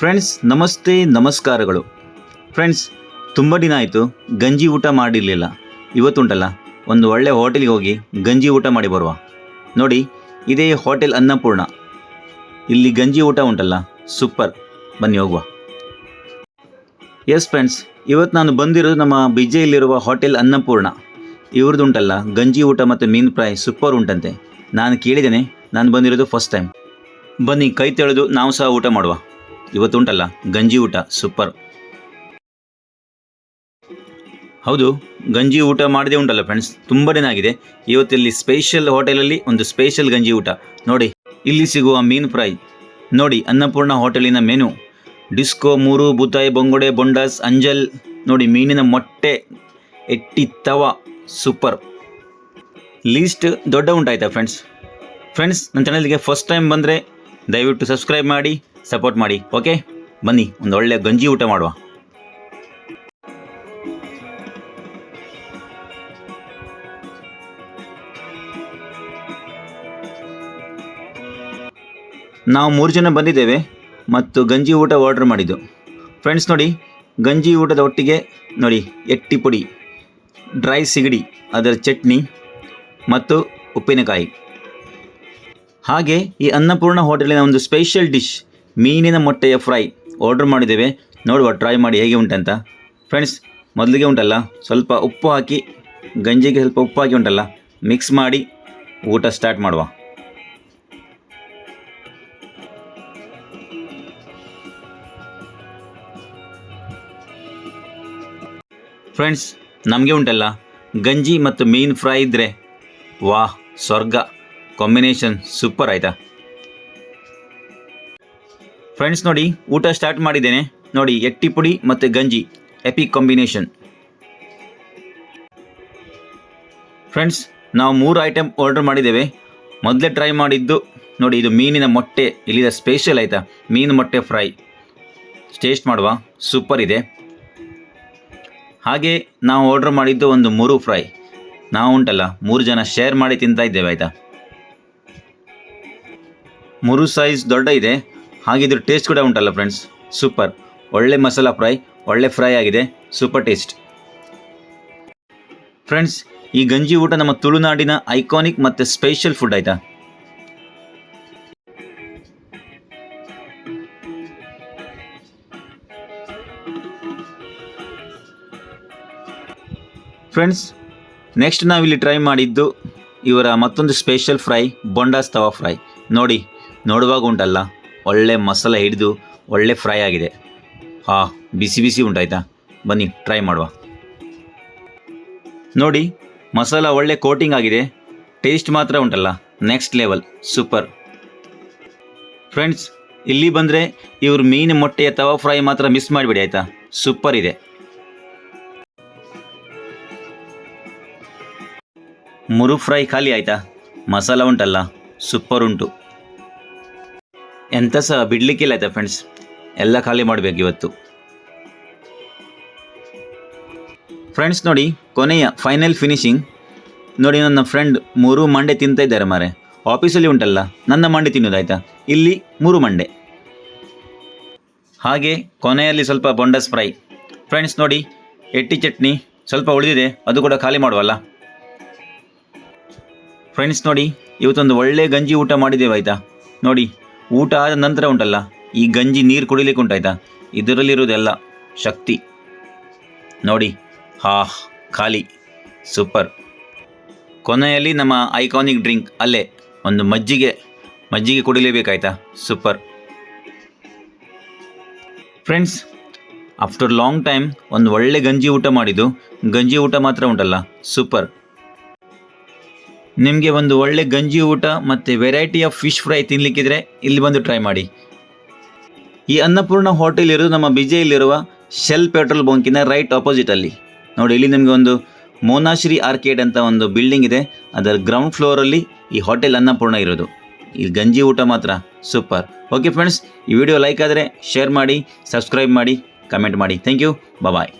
Friends ನಮಸ್ತೆ, ನಮಸ್ಕಾರಗಳು. Friends ತುಂಬ ದಿನ ಆಯಿತು, ಗಂಜಿ ಊಟ ಮಾಡಿರಲಿಲ್ಲ. ಇವತ್ತುಂಟಲ್ಲ, ಒಂದು ಒಳ್ಳೆ ಹೋಟೆಲ್ಗೆ ಹೋಗಿ ಗಂಜಿ ಊಟ ಮಾಡಿ ಬರುವ. ನೋಡಿ, ಇದೇ ಹೋಟೆಲ್ ಅನ್ನಪೂರ್ಣ. ಇಲ್ಲಿ ಗಂಜಿ ಊಟ ಉಂಟಲ್ಲ, ಸೂಪರ್. ಬನ್ನಿ ಹೋಗುವ. ಎಸ್ ಫ್ರೆಂಡ್ಸ್ ಇವತ್ತು ನಾನು ಬಂದಿರೋದು ನಮ್ಮ ಬಿಜೆಯಲ್ಲಿರುವ ಹೋಟೆಲ್ ಅನ್ನಪೂರ್ಣ. ಇವ್ರದ್ದು ಉಂಟಲ್ಲ ಗಂಜಿ ಊಟ ಮತ್ತು ಮೀನು ಫ್ರೈ ಸೂಪರ್ ಉಂಟಂತೆ. ನಾನು ಕೇಳಿದ್ದೇನೆ, ನಾನು ಬಂದಿರೋದು ಫಸ್ಟ್ ಟೈಮ್ ಬನ್ನಿ, ಕೈ ತೆಳೆದು ನಾವು ಸಹ ಊಟ ಮಾಡುವ. ಇವತ್ತು ಉಂಟಲ್ಲ ಗಂಜಿ ಊಟ, ಸೂಪರ್. ಹೌದು, ಗಂಜಿ ಊಟ ಮಾಡದೇ ಉಂಟಲ್ಲ ಫ್ರೆಂಡ್ಸ್ ತುಂಬ ಆಗಿದೆ. ಇವತ್ತಿಲ್ಲಿ ಸ್ಪೆಷಲ್ ಹೋಟೆಲಲ್ಲಿ ಒಂದು ಸ್ಪೆಷಲ್ ಗಂಜಿ ಊಟ. ನೋಡಿ, ಇಲ್ಲಿ ಸಿಗುವ ಮೀನು ಫ್ರೈ. ನೋಡಿ, ಅನ್ನಪೂರ್ಣ ಹೋಟೆಲಿನ ಮೆನು. ಡಿಸ್ಕೋ, ಮೂರು, ಬುತಾಯಿ, ಬೊಂಗೊಡೆ, ಬೊಂಡಾಸ್, ಅಂಜಲ್. ನೋಡಿ, ಮೀನಿನ ಮೊಟ್ಟೆ, ಎಟ್ಟಿ, ತವ, ಸೂಪರ್. ಲೀಸ್ಟ್ ದೊಡ್ಡ ಉಂಟಾಯ್ತಾ ಫ್ರೆಂಡ್ಸ್ ಫ್ರೆಂಡ್ಸ್ ನನ್ನ ಚಾನಲ್ಗೆ ಫಸ್ಟ್ ಟೈಮ್ ಬಂದರೆ ದಯವಿಟ್ಟು ಸಬ್ಸ್ಕ್ರೈಬ್ ಮಾಡಿ. ಸಪೋರ್ಟ್ ಮಾಡಿ ಓಕೆ ಬನ್ನಿ, ಒಂದು ಒಳ್ಳೆ ಗಂಜಿ ಊಟ ಮಾಡುವ. ನಾವು ಮೂರು ಜನ ಬಂದಿದ್ದೇವೆ ಮತ್ತು ಗಂಜಿ ಊಟ ಆರ್ಡರ್ ಮಾಡಿದ್ದು. ಫ್ರೆಂಡ್ಸ್ ನೋಡಿ, ಗಂಜಿ ಊಟದ ಒಟ್ಟಿಗೆ, ನೋಡಿ, ಎಟ್ಟಿ ಪುಡಿ ಡ್ರೈ ಸಿಗಡಿ, ಅದರ ಚಟ್ನಿ ಮತ್ತು ಉಪ್ಪಿನಕಾಯಿ. ಹಾಗೆ ಈ ಅನ್ನಪೂರ್ಣ ಹೋಟೆಲಿನ ಒಂದು ಸ್ಪೆಷಲ್ ಡಿಶ್ ಮೀನಿನ ಮೊಟ್ಟೆಯ ಫ್ರೈ ಆರ್ಡರ್ ಮಾಡಿದ್ದೇವೆ. ನೋಡುವ ಟ್ರೈ ಮಾಡಿ ಹೇಗೆ ಉಂಟಂತ ಫ್ರೆಂಡ್ಸ್ ಮೊದಲಿಗೆ ಉಂಟಲ್ಲ, ಸ್ವಲ್ಪ ಉಪ್ಪು ಹಾಕಿ, ಗಂಜಿಗೆ ಸ್ವಲ್ಪ ಉಪ್ಪು ಹಾಕಿ ಉಂಟಲ್ಲ ಮಿಕ್ಸ್ ಮಾಡಿ, ಊಟ ಸ್ಟಾರ್ಟ್ ಮಾಡುವ. ಫ್ರೆಂಡ್ಸ್ ನಮಗೆ ಉಂಟಲ್ಲ, ಗಂಜಿ ಮತ್ತು ಮೀನು ಫ್ರೈ ಇದ್ದರೆ ವಾಹ್, ಸ್ವರ್ಗ ಕಾಂಬಿನೇಷನ್ ಸೂಪರ್ ಆಯಿತಾ. ಫ್ರೆಂಡ್ಸ್ ನೋಡಿ, ಊಟ ಸ್ಟಾರ್ಟ್ ಮಾಡಿದ್ದೇನೆ. ನೋಡಿ, ಎಟ್ಟಿ ಪುಡಿ ಮತ್ತು ಗಂಜಿ. ಎಪಿ ಕಾಂಬಿನೇಷನ್ ಫ್ರೆಂಡ್ಸ್ ನಾವು ಮೂರು ಐಟಮ್ ಆರ್ಡರ್ ಮಾಡಿದ್ದೇವೆ. ಮೊದಲೇ ಟ್ರೈ ಮಾಡಿದ್ದು, ನೋಡಿ, ಇದು ಮೀನಿನ ಮೊಟ್ಟೆ. ಇಲ್ಲಿದ ಸ್ಪೆಷಲ್ ಆಯಿತಾ? ಮೀನು ಮೊಟ್ಟೆ ಫ್ರೈ ಟೇಸ್ಟ್ ಮಾಡುವ. ಸೂಪರ್ ಇದೆ. ಹಾಗೆ ನಾವು ಆರ್ಡರ್ ಮಾಡಿದ್ದು ಒಂದು ಮೂರು ಫ್ರೈ ನಾವು ಉಂಟಲ್ಲ, ಮೂರು ಜನ ಶೇರ್ ಮಾಡಿ ತಿಂತಾ ಇದ್ದೇವೆ, ಆಯಿತಾ? ಮೂರು ಸೈಜ್ ದೊಡ್ಡ ಇದೆ. ಹಾಗೆ ಟೇಸ್ಟ್ ಕೂಡ ಉಂಟಲ್ಲ ಫ್ರೆಂಡ್ಸ್ ಸೂಪರ್ ಒಳ್ಳೆ ಮಸಾಲ ಫ್ರೈ ಒಳ್ಳೆ ಫ್ರೈ ಆಗಿದೆ. ಸೂಪರ್ ಟೇಸ್ಟ್ ಫ್ರೆಂಡ್ಸ್ ಈ ಗಂಜಿ ಊಟ ನಮ್ಮ ತುಳುನಾಡಿನ ಐಕಾನಿಕ್ ಮತ್ತು ಸ್ಪೆಷಲ್ ಫುಡ್ ಆಯಿತಾ? ಫ್ರೆಂಡ್ಸ್ ನೆಕ್ಸ್ಟ್ ನಾವಿಲ್ಲಿ ಟ್ರೈ ಮಾಡಿದ್ದು ಇವರ ಮತ್ತೊಂದು special fry bondas tawa fry ನೋಡಿ, ನೋಡುವಾಗ ಉಂಟಲ್ಲ? ಒಳ್ಳೆ ಮಸಾಲ ಹಿಡಿದು ಒಳ್ಳೆ ಫ್ರೈ ಆಗಿದೆ. ಹಾ, ಬಿಸಿ ಬಿಸಿ ಉಂಟಾಯ್ತಾ? ಬನ್ನಿ ಟ್ರೈ ಮಾಡುವ. ನೋಡಿ, ಮಸಾಲ ಒಳ್ಳೆ ಕೋಟಿಂಗ್ ಆಗಿದೆ. ಟೇಸ್ಟ್ ಮಾತ್ರ ಉಂಟಲ್ಲ ನೆಕ್ಸ್ಟ್ ಲೆವೆಲ್ ಸೂಪರ್ ಫ್ರೆಂಡ್ಸ್ ಇಲ್ಲಿ ಬಂದರೆ ಇವರು ಮೀನು ಮೊಟ್ಟೆಯ ತವಾ ಫ್ರೈ ಮಾತ್ರ ಮಿಸ್ ಮಾಡಿಬಿಡಿ ಆಯಿತಾ? ಸೂಪರ್ ಇದೆ. ಮುರು ಫ್ರೈ ಖಾಲಿ ಆಯಿತಾ? ಮಸಾಲ ಉಂಟಲ್ಲ ಸೂಪರ್ ಉಂಟು. ಎಂತ ಸಹ ಬಿಡಲಿಕ್ಕಿಲ್ಲ ಆಯಿತಾ ಫ್ರೆಂಡ್ಸ್ ಎಲ್ಲ ಖಾಲಿ ಮಾಡಬೇಕು ಇವತ್ತು. ಫ್ರೆಂಡ್ಸ್ ನೋಡಿ, ಕೊನೆಯ ಫೈನಲ್ ಫಿನಿಶಿಂಗ್ ನೋಡಿ, ನನ್ನ ಫ್ರೆಂಡ್ ಮೂರು ಮಂಡೆ ತಿಂತಾ ಇದ್ದಾರೆ ಮಾರೆ ಆಫೀಸಲ್ಲಿ ಉಂಟಲ್ಲ, ನನ್ನ ಮಂಡೆ ತಿನ್ನೋದಾಯ್ತಾ ಇಲ್ಲಿ ಮೂರು ಮಂಡೆ. ಹಾಗೆ ಕೊನೆಯಲ್ಲಿ ಸ್ವಲ್ಪ ಬೊಂಡಸ್ ಫ್ರೈ ಫ್ರೆಂಡ್ಸ್ ನೋಡಿ, ಎಟ್ಟಿ ಚಟ್ನಿ ಸ್ವಲ್ಪ ಉಳಿದಿದೆ, ಅದು ಕೂಡ ಖಾಲಿ ಮಾಡುವಲ್ಲ. ಫ್ರೆಂಡ್ಸ್ ನೋಡಿ, ಇವತ್ತೊಂದು ಒಳ್ಳೆ ಗಂಜಿ ಊಟ ಮಾಡಿದ್ದೇವೆ ಆಯಿತಾ? ನೋಡಿ ಊಟ ಆದ ನಂತರ ಉಂಟಲ್ಲ, ಈ ಗಂಜಿ ನೀರು ಕುಡಿಲಿಕ್ಕೆ ಉಂಟಾಯ್ತಾ? ಇದರಲ್ಲಿರುವುದೆಲ್ಲ ಶಕ್ತಿ. ನೋಡಿ, ಹಾ, ಖಾಲಿ, ಸೂಪರ್. ಕೊನೆಯಲ್ಲಿ ನಮ್ಮ ಐಕಾನಿಕ್ ಡ್ರಿಂಕ್, ಅಲ್ಲೇ ಒಂದು ಮಜ್ಜಿಗೆ ಮಜ್ಜಿಗೆ ಕುಡಿಲೇಬೇಕಾಯ್ತಾ? Super. Friends, after long time ಒಂದು ಒಳ್ಳೆ ಗಂಜಿ ಊಟ ಮಾಡಿದ್ದು, ಗಂಜಿ ಊಟ ಮಾತ್ರ ಉಂಟಲ್ಲ, ಸೂಪರ್. ನಿಮಗೆ ಒಂದು ಒಳ್ಳೆ ಗಂಜಿ ಊಟ ಮತ್ತು ವೆರೈಟಿ ಆಫ್ ಫಿಶ್ ಫ್ರೈ ತಿನ್ನಲಿಕ್ಕಿದ್ರೆ ಇಲ್ಲಿ ಬಂದು ಟ್ರೈ ಮಾಡಿ. ಈ ಅನ್ನಪೂರ್ಣ ಹೋಟೆಲ್ ಇರೋದು ನಮ್ಮ ಬಿಜೆಯಲ್ಲಿರುವ ಶೆಲ್ ಪೆಟ್ರೋಲ್ ಬಂಕಿನ ರೈಟ್ ಆಪೋಸಿಟಲ್ಲಿ ನೋಡಿ, ಇಲ್ಲಿ ನಿಮಗೆ ಒಂದು ಮೋನಾಶ್ರೀ ಆರ್ಕೇಡ್ ಅಂತ ಒಂದು ಬಿಲ್ಡಿಂಗ್ ಇದೆ. ಅದರ ಗ್ರೌಂಡ್ ಫ್ಲೋರಲ್ಲಿ ಈ ಹೋಟೆಲ್ ಅನ್ನಪೂರ್ಣ ಇರೋದು. ಈ ಗಂಜಿ ಊಟ ಮಾತ್ರ ಸೂಪರ್ ಓಕೆ ಫ್ರೆಂಡ್ಸ್ ಈ ವಿಡಿಯೋ ಲೈಕ್ ಆದರೆ ಶೇರ್ ಮಾಡಿ ಸಬ್ಸ್ಕ್ರೈಬ್ ಮಾಡಿ ಕಮೆಂಟ್ ಮಾಡಿ. Thank you bye